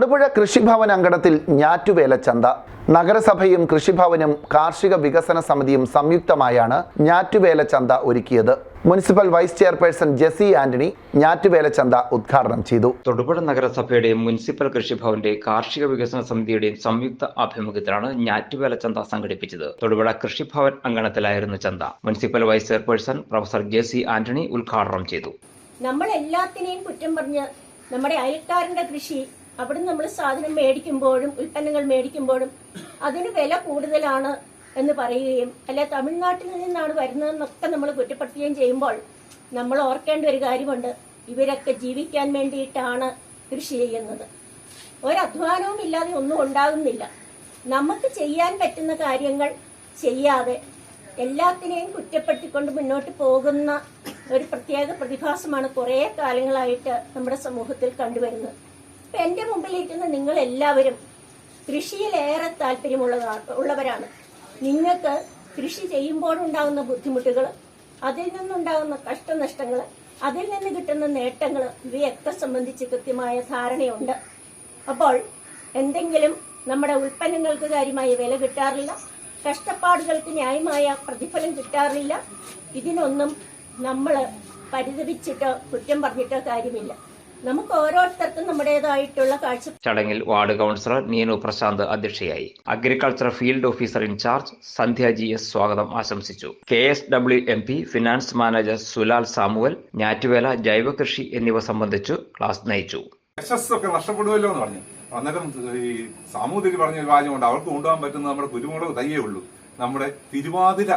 തൊടുപുഴ കൃഷിഭവൻ അങ്കണത്തിൽ ഞാറ്റുവേല ചന്ത. നഗരസഭയും കൃഷിഭവനും കാർഷിക വികസന സമിതിയും സംയുക്തമായാണ് ഞാറ്റുവേല ചന്ത ഒരുക്കിയത്. Municipal vice chairperson Jessy Antony ഞാറ്റുവേല ചന്ത ഉദ്ഘാടനം ചെയ്തു. തൊടുപുഴ നഗരസഭയുടെയും മുനിസിപ്പൽ കൃഷിഭവന്റെ കാർഷിക വികസന സമിതിയുടെയും സംയുക്ത ആഭിമുഖ്യത്തിലാണ് ഞാറ്റുവേല ചന്ത സംഘടിപ്പിച്ചത്. തൊടുപുഴ കൃഷിഭവൻ അങ്കണത്തിലായിരുന്നു ചന്ത. Municipal vice chairperson professor Jessy Antony ഉദ്ഘാടനം ചെയ്തു. നമ്മൾ എല്ലാത്തിനെയും കുറ്റം പറഞ്ഞ് നമ്മുടെ അയൽക്കാരന്റെ കൃഷി അവിടുന്ന് നമ്മൾ സാധനം മേടിക്കുമ്പോഴും ഉൽപ്പന്നങ്ങൾ മേടിക്കുമ്പോഴും അതിന് വില കൂടുതലാണ് എന്ന് പറയുകയും അല്ല തമിഴ്നാട്ടിൽ നിന്നാണ് വരുന്നതെന്നൊക്കെ നമ്മൾ കുറ്റപ്പെടുത്തുകയും ചെയ്യുമ്പോൾ നമ്മൾ ഓർക്കേണ്ട ഒരു കാര്യമുണ്ട്. ഇവരൊക്കെ ജീവിക്കാൻ വേണ്ടിയിട്ടാണ് കൃഷി ചെയ്യുന്നത്. ഒരധ്വാനവും ഇല്ലാതെ ഒന്നും ഉണ്ടാകുന്നില്ല. നമുക്ക് ചെയ്യാൻ പറ്റുന്ന കാര്യങ്ങൾ ചെയ്യാതെ എല്ലാത്തിനെയും കുറ്റപ്പെടുത്തിക്കൊണ്ട് മുന്നോട്ട് പോകുന്ന ഒരു പ്രത്യേക പ്രതിഭാസമാണ് കുറേ കാലങ്ങളായിട്ട് നമ്മുടെ സമൂഹത്തിൽ കണ്ടുവരുന്നത്. ഇപ്പൊ എന്റെ മുമ്പിലിരിക്കുന്ന നിങ്ങൾ എല്ലാവരും കൃഷിയിലേറെ താല്പര്യമുള്ള ഉള്ളവരാണ്. നിങ്ങൾക്ക് കൃഷി ചെയ്യുമ്പോഴുണ്ടാകുന്ന ബുദ്ധിമുട്ടുകൾ അതിൽ നിന്നുണ്ടാകുന്ന കഷ്ടനഷ്ടങ്ങൾ അതിൽ നിന്ന് കിട്ടുന്ന നേട്ടങ്ങൾ ഇവയൊക്കെ സംബന്ധിച്ച് കൃത്യമായ ധാരണയുണ്ട്. അപ്പോൾ എന്തെങ്കിലും നമ്മുടെ ഉൽപ്പന്നങ്ങൾക്ക് കാര്യമായ വില കിട്ടാറില്ല കഷ്ടപ്പാടുകൾക്ക് ന്യായമായ പ്രതിഫലം കിട്ടാറില്ല ഇതിനൊന്നും നമ്മൾ പരിതപിച്ചിട്ടോ കുറ്റം പറഞ്ഞിട്ടോ കാര്യമില്ല. നമുക്ക് ഓരോരുത്തർക്കും നമ്മുടേതായിട്ടുള്ള കാഴ്ച ചടങ്ങിൽ വാർഡ് കൗൺസിലർ നീനു പ്രശാന്ത് അധ്യക്ഷയായി. Agriculture field officer in charge Sandhya G S സ്വാഗതം ആശംസിച്ചു. K S W M P finance manager Sulal Samuel ഞാറ്റുവേല ജൈവ കൃഷി എന്നിവ സംബന്ധിച്ചു ക്ലാസ് നയിച്ചു. യശസ്സൊക്കെ നഷ്ടപ്പെടുമല്ലോ എന്ന് പറഞ്ഞു. അന്നേരം ഈ സാമൂതിരി പറഞ്ഞ ഒരു കാര്യമുണ്ട് അവർക്ക് കൊണ്ടുപോകാൻ പറ്റുന്ന നമ്മുടെ കുരുമുളക് തയ്യേ ഉള്ളൂ. നമ്മുടെ തിരുവാതിര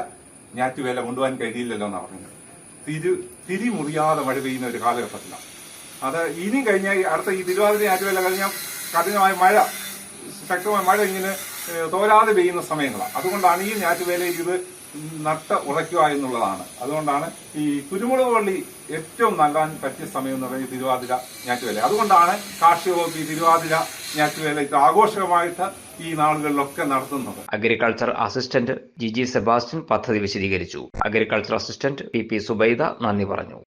ഞാറ്റുവേല കൊണ്ടുപോകാൻ കഴിയില്ലല്ലോ എന്നാണ് പറഞ്ഞത്. തിരു തിരി മുറിയാതെ മഴ പെയ്യുന്ന ഒരു കാലഘട്ടത്തിലാണ്. അത് ഇനി കഴിഞ്ഞ ഈ അടുത്ത ഈ തിരുവാതിര ഞാറ്റുവേല കഴിഞ്ഞാൽ കഠിനമായ മഴ ശക്തമായ മഴ ഇങ്ങനെ തോരാതെ പെയ്യുന്ന സമയങ്ങളാണ് അതുകൊണ്ടാണ് ഈ ഞാറ്റുവേലയിൽ ഇത് നട്ട ഉറയ്ക്കുക എന്നുള്ളതാണ്. അതുകൊണ്ടാണ് ഈ കുരുമുളക് വള്ളി ഏറ്റവും നല്ലാൻ പറ്റിയ സമയം എന്ന് പറയുന്നത് തിരുവാതിര ഞാറ്റുവേല അതുകൊണ്ടാണ് കാർഷിക വകുപ്പ് തിരുവാതിര ഞാറ്റുവേല ഇത്ര ആഘോഷമായിട്ട് ഈ നാളുകളിലൊക്കെ നടത്തുന്നത്. Agriculture assistant G G Sebastian പദ്ധതി വിശദീകരിച്ചു. Agriculture assistant P P Subaida നന്ദി പറഞ്ഞു.